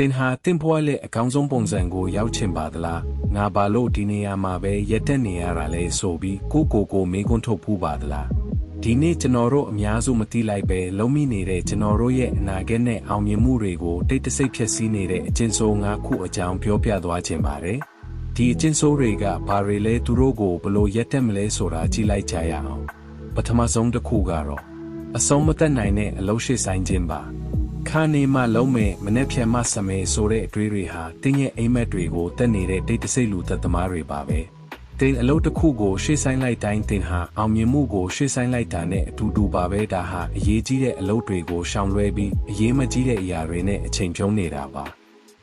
တင်ဟာတင့်ဘွားရဲ့အကောင်းဆုံးပုံစံကိုရောက်ချင်ပါသလားငါဘာလို့ဒီနေရာမှာပဲရက်တက်နေရတာလဲဆိုပြီးကိုကိုကိုမေးခွန်းထုတ်ဖူးပါသလားဒီနေ့ကျွန်တော်တို့အများစုမသိလိုက်ပဲလုံးမိနေတဲ့ကျွန်တော်တို့ရဲ့အနာဂတ်နဲ့အောင်မြင်မှုတွေကိုတိတ်တဆိတ်ဖြစ်စည်းနေတဲ့အကျဉ်းဆိုး၅ခုအကြောင်းပြောပြသွားခြင်းပါတယ်ဒီအကျဉ်းဆိုးတွေကဘာတွေလဲသူတို့ကိုဘလို့ရက်တက်မလဲဆိုတာကြည့်လိုက်ကြရအောင်ပထမဆုံးတစ်ခုကတော့အဆုံးမသက်နိုင်တဲ့အလုံးရှိဆိုင်ခြင်းပါ ခါနေမှလုံးမဲ့မနေ့ဖြန်မှစမဲဆိုတဲ့အတွေးတွေဟာတင်းရဲ့အိမ်မက်တွေကိုတက်နေတဲ့တိတ်တဆိတ်လူသက်သမားတွေပါပဲတင်အလုပ်တစ်ခုကိုရှေ့ဆိုင်လိုက်တိုင်းတင်ဟာအောင်မြင်မှုကိုရှေ့ဆိုင်လိုက်တာနဲ့အတူတူပါပဲဒါဟာအရေးကြီးတဲ့အလုပ်တွေကိုရှောင်လွှဲပြီးအရေးမကြီးတဲ့အရာတွေနဲ့အချိန်ဖြုံးနေတာပါ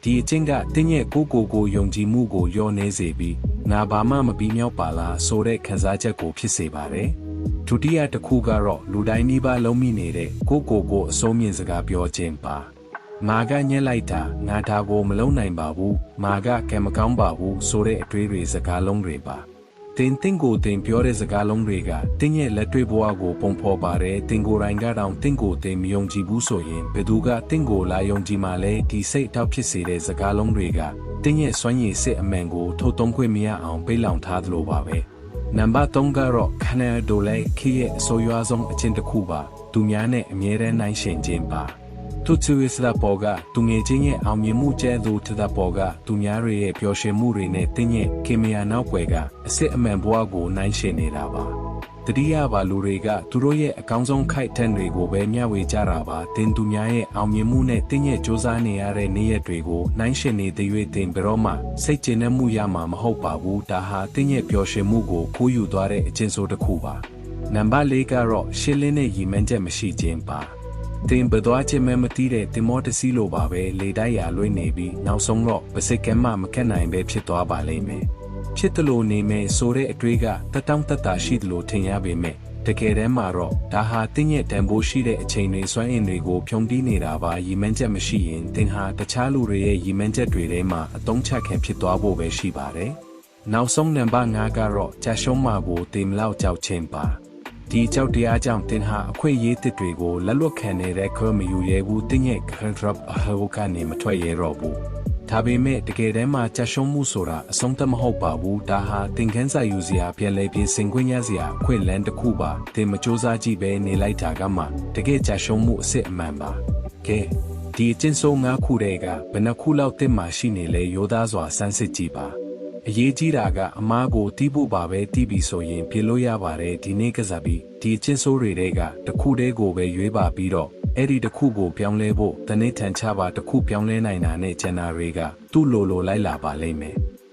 ဒီအချင်းကတင်းရဲ့ကိုကိုကိုယုံကြည်မှုကိုလျော့နေစေပြီးငါဘာမှမပြီးမြောက်ပါလားဆိုတဲ့ခံစားချက်ကိုဖြစ်စေပါတယ် ဒုတိယတစ်ခုကတော့လူတိုင်းနှိပါလုံးမိနေတဲ့ကိုကိုကိုအစိုးမြင့်စကားပြောခြင်းပါမာကညက်လိုက်တာငါဒါကိုမလုံးနိုင်ပါဘူးမာကကံမကောင်းပါဘူးဆိုတဲ့အတွေးတွေစကားလုံးတွေပါတင်တင်ကိုတင်ပြောတဲ့စကားလုံးတွေကတင်းရဲ့လက်တွေ့ဘဝကိုပုံဖော်ပါတယ်တင်ကိုယ်တိုင်ကတော့တင်ကိုတင်မယုံကြည်ဘူးဆိုရင်ဘယ်သူကတင်ကိုလာယုံကြည်မှလဲဒီစိတ်တောက်ဖြစ်စေတဲ့စကားလုံးတွေကတင်းရဲ့စွမ်းရည်စစ်အမှန်ကိုထုတ်သုံးခွင့်မရအောင်ပိတ်လောင်ထားသလိုပါပဲ နံပါတ်3ကတော့ခန္ဓာဒိုလိုက်ခရဲ့အဆိုးရွားဆုံးအချင်းတစ်ခုပါသူများနဲ့အမြဲတမ်းနိုင်ရှင်ခြင်းပါသူချူရစ်လာပေါ်ကသူငယ်ချင်းရဲ့အောင်မြင်မှုကျဲသူထတဲ့ပေါ်ကသူများတွေရဲ့ပျော်ရွှင်မှုတွေနဲ့တင်းရဲ့ခင်မယာနောက်ွယ်ကအစ်စ်အမှန်ဘဝကိုနိုင်ရှင်နေတာပါ တတိယပါလူတွေကသူတို့ရဲ့အကောင်းဆုံးခိုက်ထန်တွေကိုပဲမျှဝေကြတာပါတင်သူများရဲ့အောင်မြင်မှုနဲ့တင်းရဲ့စ조사နေရတဲ့နေ့ရက်တွေကိုနိုင်ရှင်နေတဲ့၍တင်ဘရောမှစိတ်ကျဉ်နှံ့မှုရမှာမဟုတ်ပါဘူးဒါဟာတင်းရဲ့ပျော်ရွှင်မှုကိုခိုးယူသွားတဲ့အကျဉ်းဆိုးတစ်ခုပါနံပါတ်၄ကတော့ရှင်းလင်းတဲ့ရည်မှန်းချက်မရှိခြင်းပါတင်ပသွားခြင်းမမတီးတဲ့တင်မောတစီလိုပါပဲလေတိုက်ရလွှဲနေပြီးနောက်ဆုံးတော့ပစိကဲမှမကက်နိုင်ပဲဖြစ်သွားပါလိမ့်မယ် ဖြစ်တယ်လို့နေမယ်ဆိုတဲ့အတွေးကတတောင်းတတာရှိတယ်လို့ထင်ရပေမဲ့တကယ်တမ်းမှာတော့ဒါဟာတင်းရဲ့တန်ဖိုးရှိတဲ့အချိန်တွေစွမ်းအင်တွေကိုဖြုံတီးနေတာပါရည်မှန်းချက်မရှိရင်တင်ဟာတခြားလူတွေရဲ့ရည်မှန်းချက်တွေထဲမှာအတုံးချခံဖြစ်သွားဖို့ပဲရှိပါတယ်နောက်ဆုံးနံပါတ်5ကတော့ကြာရှုံးမှာကိုတင်မလောက်ကြောက်ခြင်းပါဒီကြောက်တရားကြောင့်တင်ဟာအခွင့်အရေးတစ်တွေကိုလက်လွတ်ခံနေတဲ့ခွဲမယူရဲဘူးတင်းရဲ့ control အဟောကနေမထွက်ရဲတော့ဘူး ဒါပေမဲ့တကယ်တမ်းမှာကြရှုံးမှုဆိုတာအဆုံးသတ်မဟုတ်ပါဘူးဒါဟာသင်ခန်းစာယူစရာပြန်လဲပြင်ဆင်ခွင့်ရစရာအခွင့်အလမ်းတစ်ခုပါသင်မစ조사ကြည့်ပဲနေလိုက်တာကမှတကယ်ကြရှုံးမှုအစ်စ်အမှန်ပါကဲဒီအချင်းဆုံး၅ခုတည်းကဘယ်နှခုလောက်တင်မှရှိနေလဲရိုးသားစွာစမ်းစစ်ကြည့်ပါအရေးကြီးတာကအမားကိုတီးဖို့ပါပဲတီးပြီဆိုရင်ပြေလို့ရပါတယ်ဒီနေ့ကစားပြီးဒီအချင်းဆိုးတွေကတခုတည်းကိုပဲရွေးပါပြီးတော့ အဲ့ဒီတစ်ခုကိုပြောင်းလဲဖို့တနေ့ထန်ချပါတစ်ခုပြောင်းလဲနိုင်တာနဲ့ကျန်တာတွေကသူ့လိုလိုလိုက်လာပါလိမ့်မယ်